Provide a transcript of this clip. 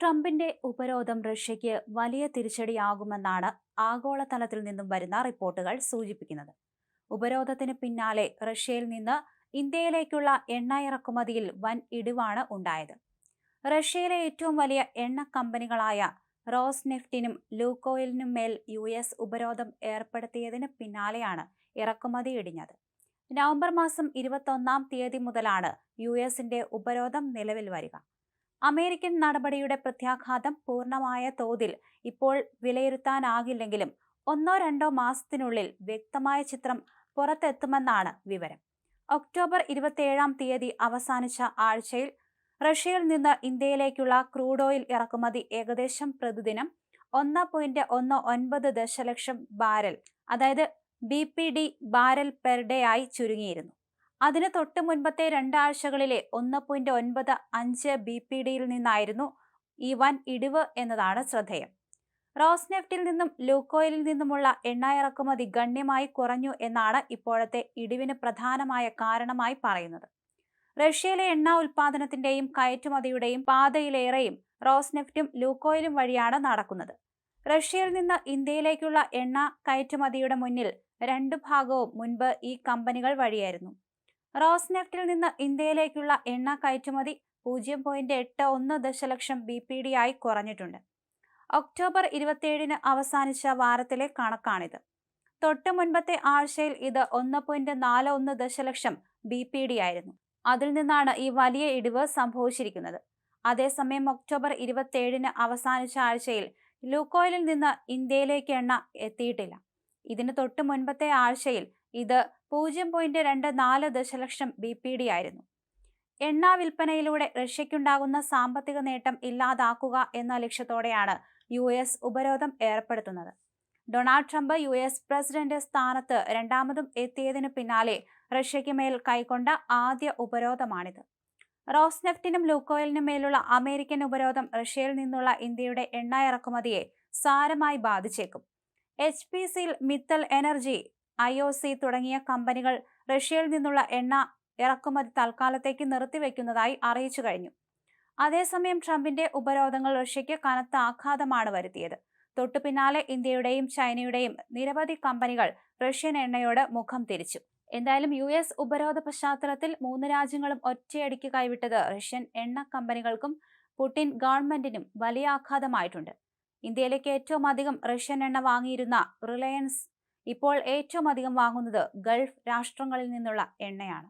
ട്രംപിന്റെ ഉപരോധം റഷ്യയ്ക്ക് വലിയ തിരിച്ചടിയാകുമെന്നാണ് ആഗോളതലത്തിൽ നിന്നും വരുന്ന റിപ്പോർട്ടുകൾ സൂചിപ്പിക്കുന്നത്. ഉപരോധത്തിന് പിന്നാലെ റഷ്യയിൽ നിന്ന് ഇന്ത്യയിലേക്കുള്ള എണ്ണ ഇറക്കുമതിയിൽ വൻ ഇടിവാണ് ഉണ്ടായത്. റഷ്യയിലെ ഏറ്റവും വലിയ എണ്ണ കമ്പനികളായ റോസ് നെഫ്റ്റിനും ലൂക്കോയിലിനും മേൽ യു എസ് ഉപരോധം ഏർപ്പെടുത്തിയതിന് പിന്നാലെയാണ് ഇറക്കുമതി ഇടിഞ്ഞത്. നവംബർ മാസം ഇരുപത്തൊന്നാം തീയതി മുതലാണ് യു എസിന്റെ ഉപരോധം നിലവിൽ വരിക. അമേരിക്കൻ നടപടിയുടെ പ്രത്യാഘാതം പൂർണമായ തോതിൽ ഇപ്പോൾ വിലയിരുത്താനാകില്ലെങ്കിലും ഒന്നോ രണ്ടോ മാസത്തിനുള്ളിൽ വ്യക്തമായ ചിത്രം പുറത്തെത്തുമെന്നാണ് വിവരം. ഒക്ടോബർ ഇരുപത്തിയേഴാം തീയതി അവസാനിച്ച ആഴ്ചയിൽ റഷ്യയിൽ നിന്ന് ഇന്ത്യയിലേക്കുള്ള ക്രൂഡ് ഓയിൽ ഇറക്കുമതി ഏകദേശം പ്രതിദിനം ഒന്ന് പോയിന്റ് ഒന്ന് ഒൻപത് ദശലക്ഷം ബാരൽ അതായത് B P D barrel per day ആയി ചുരുങ്ങിയിരുന്നു. അതിന് തൊട്ട് മുൻപത്തെ രണ്ടാഴ്ചകളിലെ ഒന്ന് പോയിന്റ് ഒൻപത് അഞ്ച് ബി പി ഡിയിൽ നിന്നായിരുന്നു ഈ വൻ ഇടിവ് എന്നതാണ് ശ്രദ്ധേയം. റോസ്നെഫ്റ്റിൽ നിന്നും ലൂക്കോയിൽ നിന്നുമുള്ള എണ്ണ ഇറക്കുമതി ഗണ്യമായി കുറഞ്ഞു എന്നാണ് ഇപ്പോഴത്തെ ഇടിവിന് പ്രധാനമായ കാരണമായി പറയുന്നത്. റഷ്യയിലെ എണ്ണ ഉൽപാദനത്തിന്റെയും കയറ്റുമതിയുടെയും പാതയിലേറെയും റോസ്നെഫ്റ്റും ലൂക്കോയിലും വഴിയാണ് നടക്കുന്നത്. റഷ്യയിൽ നിന്ന് ഇന്ത്യയിലേക്കുള്ള എണ്ണ കയറ്റുമതിയുടെ മുന്നിൽ രണ്ടു ഭാഗവും മുൻപ് ഈ കമ്പനികൾ വഴിയായിരുന്നു. റോസ്നെഫ്റ്റിൽ നിന്ന് ഇന്ത്യയിലേക്കുള്ള എണ്ണ കയറ്റുമതി പൂജ്യം പോയിന്റ് എട്ട് ഒന്ന് ദശലക്ഷം ബി പി ഡി ആയി കുറഞ്ഞിട്ടുണ്ട്. ഒക്ടോബർ ഇരുപത്തിയേഴിന് അവസാനിച്ച വാരത്തിലെ കണക്കാണിത്. തൊട്ട് മുൻപത്തെ ആഴ്ചയിൽ ഇത് ഒന്ന് പോയിന്റ് നാല് ഒന്ന് ദശലക്ഷം ബി പി ഡി ആയിരുന്നു. അതിൽ നിന്നാണ് ഈ വലിയ ഇടിവ് സംഭവിച്ചിരിക്കുന്നത്. അതേസമയം ഒക്ടോബർ ഇരുപത്തിയേഴിന് അവസാനിച്ച ആഴ്ചയിൽ ലൂക്കോയിലിൽ നിന്ന് ഇന്ത്യയിലേക്ക് എണ്ണ എത്തിയിട്ടില്ല. ഇതിന് തൊട്ട് മുൻപത്തെ ആഴ്ചയിൽ ഇത് പൂജ്യം പോയിന്റ് രണ്ട് നാല് ദശലക്ഷം ബി പി ഡി ആയിരുന്നു. എണ്ണ വിൽപ്പനയിലൂടെ റഷ്യയ്ക്കുണ്ടാകുന്ന സാമ്പത്തിക നേട്ടം ഇല്ലാതാക്കുക എന്ന ലക്ഷ്യത്തോടെയാണ് യു എസ് ഉപരോധം ഏർപ്പെടുത്തുന്നത്. Donald Trump U S president സ്ഥാനത്ത് രണ്ടാമതും എത്തിയതിനു പിന്നാലെ റഷ്യയ്ക്ക് മേൽ കൈക്കൊണ്ട ആദ്യ ഉപരോധമാണിത്. റോസ്നെഫ്റ്റിനും ലൂക്കോയിലിനും മേലുള്ള അമേരിക്കൻ ഉപരോധം റഷ്യയിൽ നിന്നുള്ള ഇന്ത്യയുടെ എണ്ണ ഇറക്കുമതിയെ സാരമായി ബാധിച്ചേക്കും. എച്ച് പി സിയിൽ Mittal energy I O C തുടങ്ങിയ കമ്പനികൾ റഷ്യയിൽ നിന്നുള്ള എണ്ണ ഇറക്കുമതി തൽക്കാലത്തേക്ക് നിർത്തിവെക്കുന്നതായി അറിയിച്ചു കഴിഞ്ഞു. അതേസമയം ട്രംപിന്റെ ഉപരോധങ്ങൾ റഷ്യയ്ക്ക് കനത്ത ആഘാതമാണ് വരുത്തിയത്. തൊട്ടു പിന്നാലെ ഇന്ത്യയുടെയും ചൈനയുടെയും നിരവധി കമ്പനികൾ റഷ്യൻ എണ്ണയോട് മുഖം തിരിച്ചു. എന്തായാലും യു എസ് ഉപരോധ പശ്ചാത്തലത്തിൽ മൂന്ന് രാജ്യങ്ങളും ഒറ്റയടിക്ക് കൈവിട്ടത് റഷ്യൻ എണ്ണ കമ്പനികൾക്കും പുടിൻ ഗവൺമെന്റിനും വലിയ ആഘാതമായിട്ടുണ്ട്. ഇന്ത്യയിലേക്ക് ഏറ്റവും അധികം റഷ്യൻ എണ്ണ വാങ്ങിയിരുന്ന റിലയൻസ് ഇപ്പോൾ ഏറ്റവും അധികം വാങ്ങുന്നത് ഗൾഫ് രാഷ്ട്രങ്ങളിൽ നിന്നുള്ള എണ്ണയാണ്.